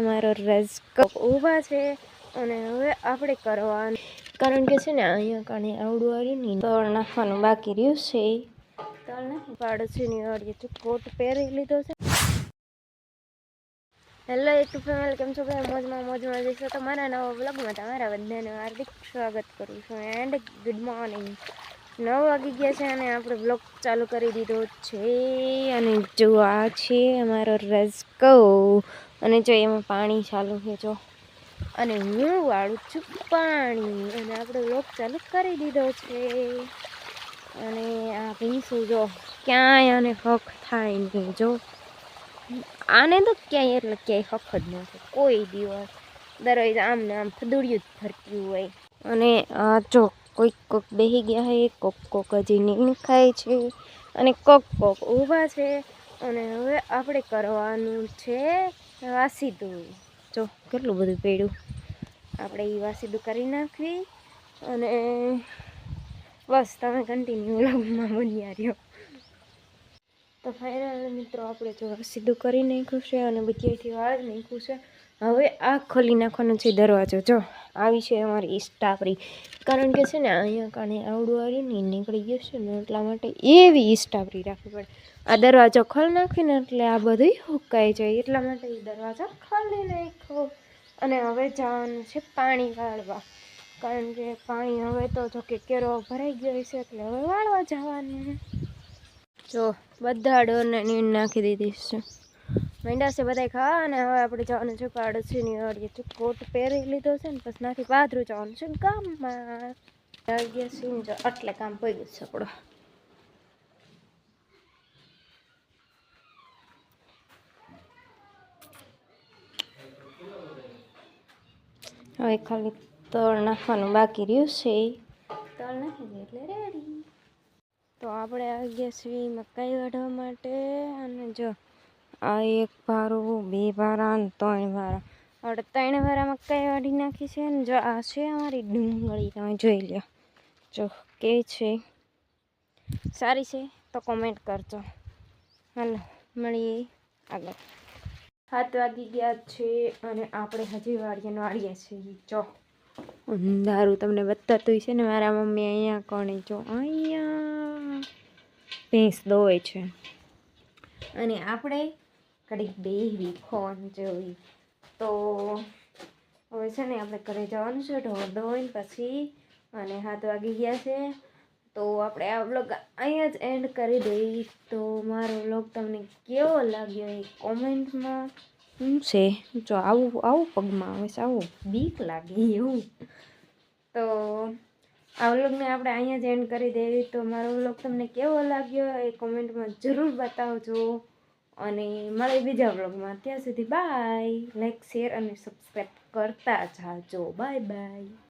અમારો રસકો ઊભા છે અને હવે આપણે કરવાનું. કારણ કે છે ને, અહીંયા કાણે આવડું આવ્યું ને તળ નાખવાનું બાકી રહ્યું છે. તળ નાખી. પાડોશીની વાડીએ કોટ પહેરી લીધો છે. હેલો યુટ્યુબ ફેમિલી કેમ છો ભાઈ મોજમાં મોજમાં જઈશો. તો મારા નવા બ્લોગમાં તમારા બધાને હાર્દિક સ્વાગત કરું છું. એન્ડ ગુડ મોર્નિંગ નવ વાગી ગયા છે અને આપણે બ્લોગ ચાલુ કરી દીધો છે. અને જો આ છે અમારો રસકો. અને જો એમાં પાણી ચાલુ છે, જો. અને હું વાળું છું પાણી. અને આપણે બ્લોગ ચાલુ કરી દીધો છે. અને આ ભીંસું જો ક્યાંય અને હક થાય નહીં, જો. આને તો ક્યાંય એટલે ક્યાંય હક જ ન થાય. કોઈ દિવસ દરરોજ આમ ને આમ ફદુડિયું જ ફરતું હોય. અને આ જો કોઈક કોક બેસી ગયા છે કોક કોક હજી નીણ ખાય છે અને કોક કોક ઊભા છે. અને હવે આપણે કરવાનું છે વાસીદું. જો કેટલું બધું પડ્યું. આપણે એ વાસીદું કરી નાખવી અને બસ તમે કન્ટિન્યુ લગમાં બન્યા રહ્યો. તો ફાઇનલ મિત્રો, આપણે જો સીધું કરી નાખ્યું છે અને બધીથી વાળ નાખ્યું છે. હવે આ ખોલી નાખવાનો છે દરવાજો. જો, આવી છે અમારી ઈસ્ટાપરી કારણ કે છે ને, અહીંયા કાણે આવડું આવ્યું ને નીકળી ગયું છે ને, એટલા માટે એવી ઈસ્ટાપરી રાખવી પડે. આ દરવાજો ખોલી નાખીને એટલે આ બધું હુકાઈ જાય. એટલા માટે એ દરવાજો ખોલી નાખ્યો. અને હવે જવાનું છે પાણી વાળવા. કારણ કે પાણી હવે તો જો કે કેરો ભરાઈ ગયો છે એટલે હવે વાળવા જવાનું જો બધા ડોરને નીણ નાખી દીધી છે. મીંડા છે બધા ખાવા અને હવે આપણે જવાનું છે પાડોશીની વાડીએ. તો કોટ પહેરી લીધો છે ને પછી નાથી પાથરું જવાનું છે ગામમાં વાગ્યા છે જો, આટલે કામ પડી ગયું છે આપણો. હવે ખાલી તળ નાખવાનું બાકી રહ્યું છે. તળ નાખી દે એટલે રેડી તો આપણે આવી ગયા છીએ મકાઈ વાઢવા માટે? અને જો, આ એક ભારું, બે ભારા અને ત્રણ ભારા. આપણે ત્રણ ભારા મકાઈ વાઢી નાખી છે? ને જો આ છે અમારી ડુંગળી, તમે જોઈ લો જો, કે છે? સારી છે? તો કોમેન્ટ કરજો. હાલો, મળીએ આગળ. સાત વાગી ગયા છે અને આપણે હજી વાળીએ વાળીએ છીએ. જો, અંધારું તમને બતાતું છે ને મારા મમ્મી અહીંયા કોણે? જો, અહીંયા. ભેંસ દોવે છે. અને આપણે કડીક બેહવી ફોન જોઈ તો હવે છે ને આપણે ઘરે જવાનું છે ઢોર ધોઈને પછી અને હાથ વાગી ગયા છે. તો આપણે આ વ્લોગ અહીંયા જ એન્ડ કરી દઈ તો મારો વ્લોગ તમને કેવો લાગ્યો એ કોમેન્ટમાં? શું છે. જો આવું આવું પગમાં આવે છે આવું. બીક લાગે એવું. તો આ વ્લોગને આપણે અહીંયા જ એન્ડ કરી દેવી. તો મારો વ્લોગ તમને કેવો લાગ્યો એ કોમેન્ટમાં જરૂર બતાવજો. અને મળે બીજા વ્લોગમાં. ત્યાં સુધી બાય લાઈક શેર અને સબસ્ક્રાઈબ કરતા જાજો. Bye bye